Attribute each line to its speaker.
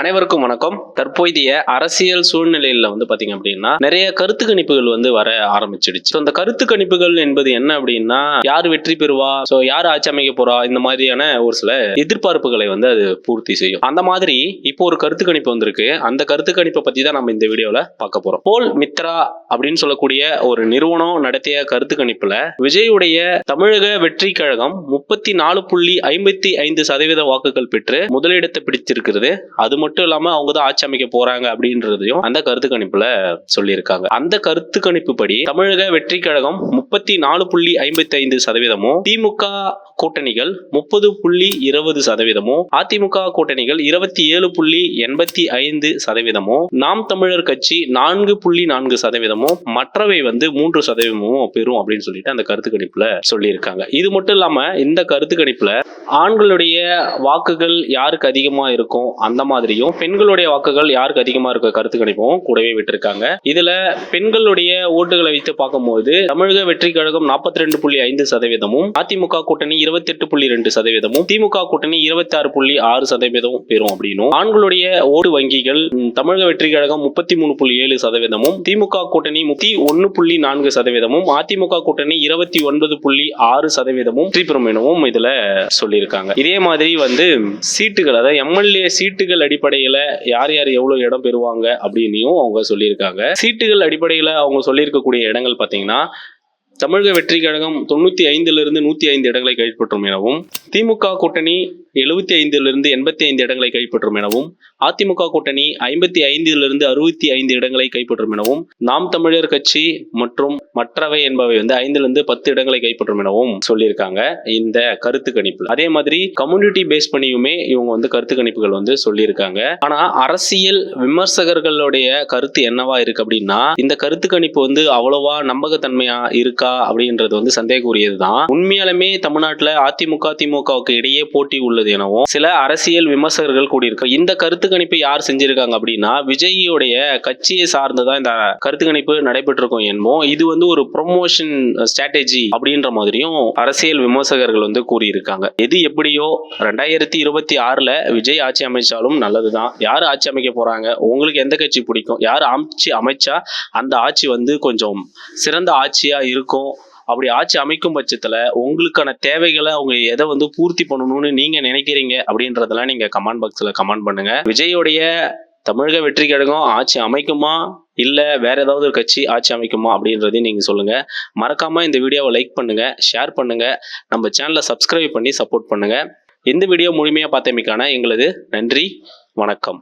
Speaker 1: அனைவருக்கும் வணக்கம். தற்போதைய அரசியல் சூழ்நிலையில வந்து பாத்தீங்க அப்படின்னா நிறைய கருத்து கணிப்புகள் வந்து வர ஆரம்பிச்சிடுச்சு. அந்த இந்த கருத்து கணிப்புகள் என்பது என்ன அப்படின்னா யார் வெற்றி பெறுவா? சோ யார் ஆட்சி அமைக்க போறா? இந்த மாதிரியான ஒரு சில எதிர்பார்ப்புகளை வந்து அது பூர்த்தி செய்யும். அந்த மாதிரி இப்போ ஒரு கருத்து கணிப்பு வந்திருக்கு. அந்த கருத்து கணிப்பை பத்தி தான் நம்ம இந்த வீடியோல பார்க்க போறோம். போல் மித்ரா அப்படின்னு சொல்லக்கூடிய ஒரு நிறுவனம் நடத்திய கருத்து கணிப்புல விஜயுடைய தமிழக வெற்றி கழகம் முப்பத்தி நாலு புள்ளி ஐம்பத்தி ஐந்து சதவீத வாக்குகள் பெற்று முதலிடத்தை பிடிச்சிருக்கிறது அது மட்டும் இல்லாம அவங்க தான் ஆட்சி அமைக்க போறாங்க அப்படின்றதையும் அந்த கருத்து கணிப்புல சொல்லியிருக்காங்க. அந்த கருத்து கணிப்பு படி தமிழக வெற்றி கழகம் முப்பத்தி நாலு புள்ளி ஐம்பத்தி ஐந்து சதவீதமும் திமுக கூட்டணிகள் முப்பது புள்ளி இருபது சதவீதமும் அதிமுக கூட்டணிகள் இருபத்தி ஏழு புள்ளி எண்பத்தி ஐந்து சதவீதமும் நாம் தமிழர் கட்சி நான்கு புள்ளி நான்கு சதவீதமும் மற்றவை வந்து மூன்று சதவீதமும் பெறும் அப்படின்னு சொல்லிட்டு அந்த கருத்து கணிப்புல சொல்லியிருக்காங்க. இது மட்டும் இல்லாம இந்த கருத்து கணிப்புல ஆண்களுடைய வாக்குகள் யாருக்கு அதிகமா இருக்கும்? அந்த மாதிரி தெரியும் பெண்களுடைய வாக்குகள் யாருக்கு அதிகமா இருக்க கருத்து கணிப்பும். கூடவே விட்டுருக்காங்க. இதுல பெண்களுடைய ஓட்டுகளை வைத்து பார்க்கும்போது தமிழக வெற்றி கழகம் நாற்பத்தி ரெண்டு புள்ளி ஐந்து சதவீதமும் அதிமுக கூட்டணி இருபத்தி எட்டு புள்ளி ரெண்டு சதவீதமும் திமுக கூட்டணி இருபத்தி ஆறு புள்ளி ஆறு சதவீதம் பெறும் அப்படின்னும் ஆண்களுடைய ஓட்டு வங்கிகள் தமிழக வெற்றி கழகம் முப்பத்தி மூணு புள்ளி ஏழு சதவீதமும் திமுக கூட்டணி முப்பத்தி ஒன்னு புள்ளி நான்கு சதவீதமும் அதிமுக கூட்டணி இருபத்தி ஒன்பது புள்ளி ஆறு சதவீதமும் வெற்றி பெறும் எனவும் இதுல சொல்லியிருக்காங்க. இதே மாதிரி வந்து சீட்டுகள் அதாவது எம்எல்ஏ சீட்டுகள் அடிப்படை அடிப்படையில யார் யார் எவ்வளவு இடம் பெறுவாங்க அப்படின்னு அவங்க சொல்லியிருக்காங்க. சீட்டுகள் அடிப்படையில அவங்க சொல்லியிருக்கக்கூடிய இடங்கள் பாத்தீங்கன்னா தமிழக வெற்றி கழகம் தொண்ணூத்தி ஐந்திலிருந்து நூத்தி ஐந்து இடங்களை கைப்பற்றும் எனவும் திமுக கூட்டணி எழுபத்தி ஐந்திலிருந்து எண்பத்தி ஐந்து இடங்களை கைப்பற்றும் எனவும் அதிமுக கூட்டணி ஐம்பத்தி ஐந்திலிருந்து அறுபத்தி ஐந்து இடங்களை கைப்பற்றும் எனவும் நாம் தமிழர் கட்சி மற்றும் மற்றவை என்பவை வந்து ஐந்திலிருந்து பத்து இடங்களை கைப்பற்றும் எனவும் சொல்லியிருக்காங்க. இந்த கருத்து கணிப்பு. அதே மாதிரி கம்யூனிட்டி பேஸ் பண்ணியுமே இவங்க வந்து கருத்து கணிப்புகள் வந்து சொல்லியிருக்காங்க. ஆனா அரசியல் விமர்சகர்களுடைய கருத்து என்னவா இருக்கு அப்படின்னா இந்த கருத்து கணிப்பு வந்து அவ்வளவா நம்பகத்தன்மையா இருக்கா அப்படின்றது வந்து சந்தேகக்குரியதுதான். உண்மையாலுமே தமிழ்நாட்டுல அதிமுக திமுகவுக்கு இடையே போட்டி உள்ளது எனவும் சில அரசியல் விமர்சகர்கள் கூடியிருக்காங்க இந்த கருத்து கணிப்பை யார் செஞ்சிருக்காங்க அப்படின்னா விஜய்யுடைய கட்சியை சார்ந்துதான் இந்த கருத்து கணிப்பு நடைபெற்றிருக்கும் என்போம் இது வந்து ஒரு ப்ரொமோஷன் ஸ்ட்ராட்டஜி அப்படின்ற மாதிரியும் அரசியல் விமர்சகர்கள் வந்து கூறியிருக்காங்க. எது எப்படியோ ரெண்டாயிரத்தி இருபத்தி ஆறுல விஜய் ஆட்சி அமைச்சாலும் நல்லதுதான். யார் ஆட்சி அமைக்க போறாங்க? உங்களுக்கு எந்த கட்சி பிடிக்கும்? யார் ஆட்சி அமைச்சா அந்த ஆட்சி வந்து கொஞ்சம் சிறந்த ஆட்சியா இருக்கும்? அப்படி ஆட்சி அமைக்கும் பட்சத்தில் உங்களுக்கான தேவைகளை அவங்க எதை வந்து பூர்த்தி பண்ணணும்னு நீங்கள் நினைக்கிறீங்க அப்படின்றதெல்லாம் நீங்கள் கமெண்ட் பாக்ஸில் கமெண்ட் பண்ணுங்க. விஜயோடைய தமிழக வெற்றி கழகம் ஆட்சி அமைக்குமா? இல்லை வேற ஏதாவது ஒரு கட்சி ஆட்சி அமைக்குமா? அப்படின்றதையும் நீங்கள் சொல்லுங்கள் மறக்காமல் இந்த வீடியோவை லைக் பண்ணுங்கள் ஷேர் பண்ணுங்கள் நம்ம சேனலை சப்ஸ்கிரைப் பண்ணி சப்போர்ட் பண்ணுங்கள் இந்த வீடியோ முழுமையாக பார்த்தமைக்கான எங்களது நன்றி வணக்கம்.